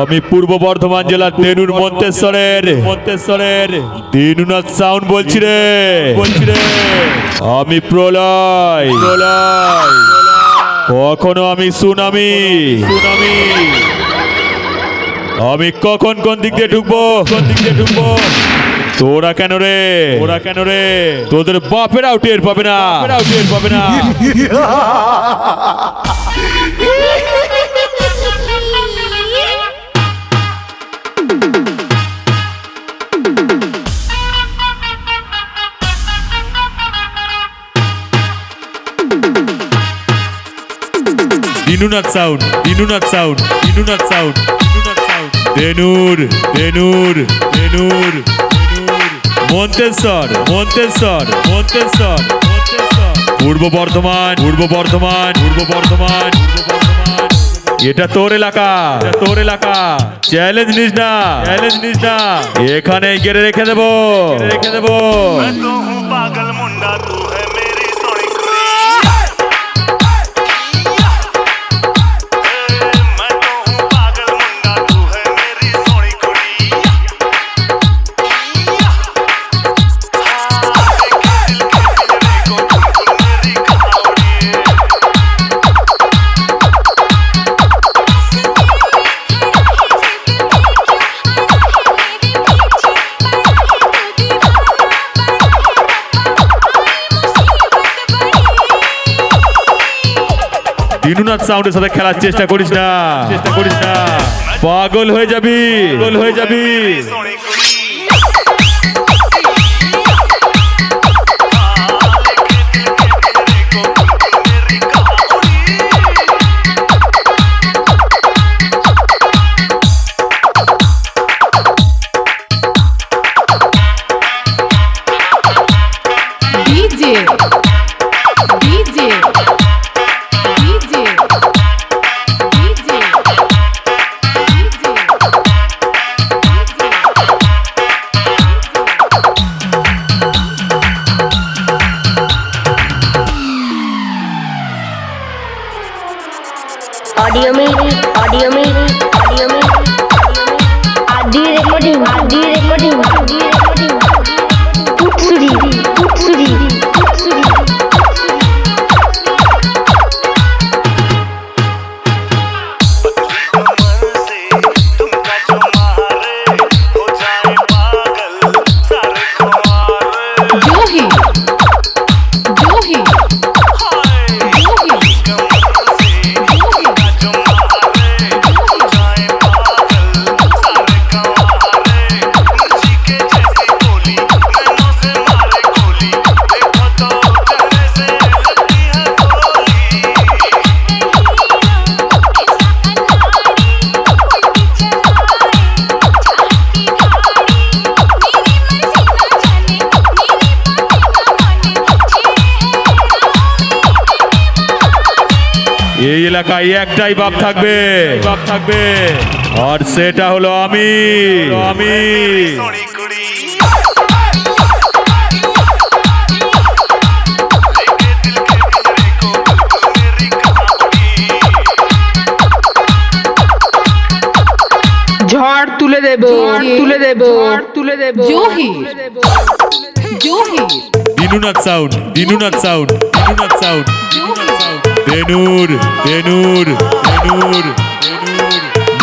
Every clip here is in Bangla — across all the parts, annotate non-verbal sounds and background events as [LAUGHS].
আমি পূর্ব বর্ধমান জেলার দেনুর মন্তেশ্বরের। মন্তেশ্বরের। দিনুনাথ সাউন্ড বলছি রে। বলছি রে। আমি প্রলয়। প্রলয়। কখনো আমি সুনামি। সুনামি। আমি কখন কোন দিক দিয়ে ঢুকবো? কোন দিক দিয়ে ঢুকবো? তোরা কেন রে? ওরা কেন রে? তোদের বাপেরাও টের পাবে না। বাপেরাও টের পাবে না। [LAUGHS] ইনুনাথ sound ইনুনাথ sound ইনুনাথ sound ইনুনাথ sound. রেনুর রেনুর রেনুর Manteswar Manteswar Manteswar Purba Bardhaman পূর্ব বর্ধমান পূর্ব বর্ধমান এটা তোর এলাকা তোর এলাকা। চ্যালেঞ্জ নিস না চ্যালেঞ্জ নিস না। এখানে গেড়ে রেখে দেবো। রেখে দেবো। পাগল মুন্ডা তু দিনুনাথ সাউন্ডের সাথে খেলার চেষ্টা করিস না। চেষ্টা করিস না। পাগল হয়ে যাবি। পাগল হয়ে যাবি। Audio mill audio mill audio mill আদি রেকর্ডিং আদি এই এলাকায় একটাই বাপ থাকবে। বাপ থাকবে আর সেটা হলো আমি আমি ঝড় তুলে দেব। তুলে দেব। তুলে দেব। জোহি জোহি Dinunath sound Dinunath sound Dinunath sound Dinunath sound. Denur দেনুর দেনুর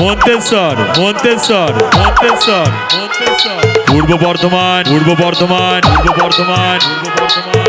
মন্তেশ্বর মন্তেশ্বর মন্তেশ্বর মন্তেশ্বর পূর্ব বর্ধমান পূর্ব বর্ধমান পূর্ব বর্ধমান পূর্ব বর্ধমান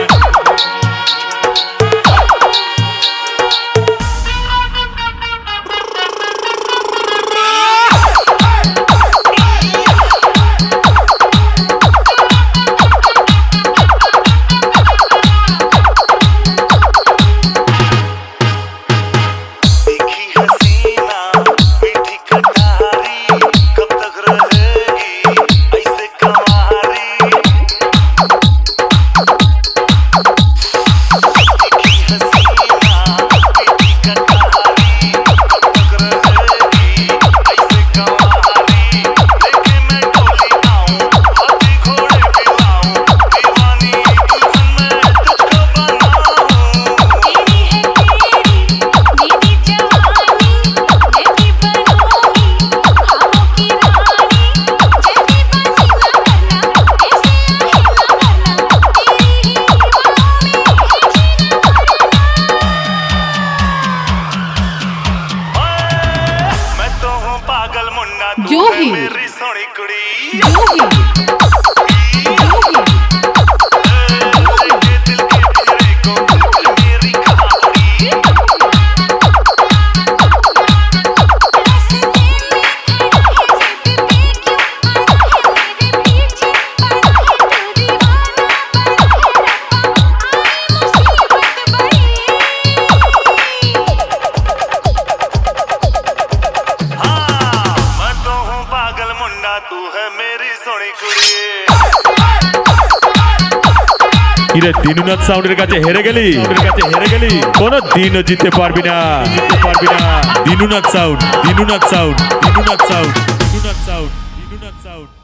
কিরে দিনুনাথ সাউন্ডের কাছে হেরে গেলি। কাছে হেরে গেলি। কোনো দিনও জিততে পারবি না। জিততে পারবি না। Dinunath sound Dinunath sound Dinunath sound Dinunath sound Dinunath sound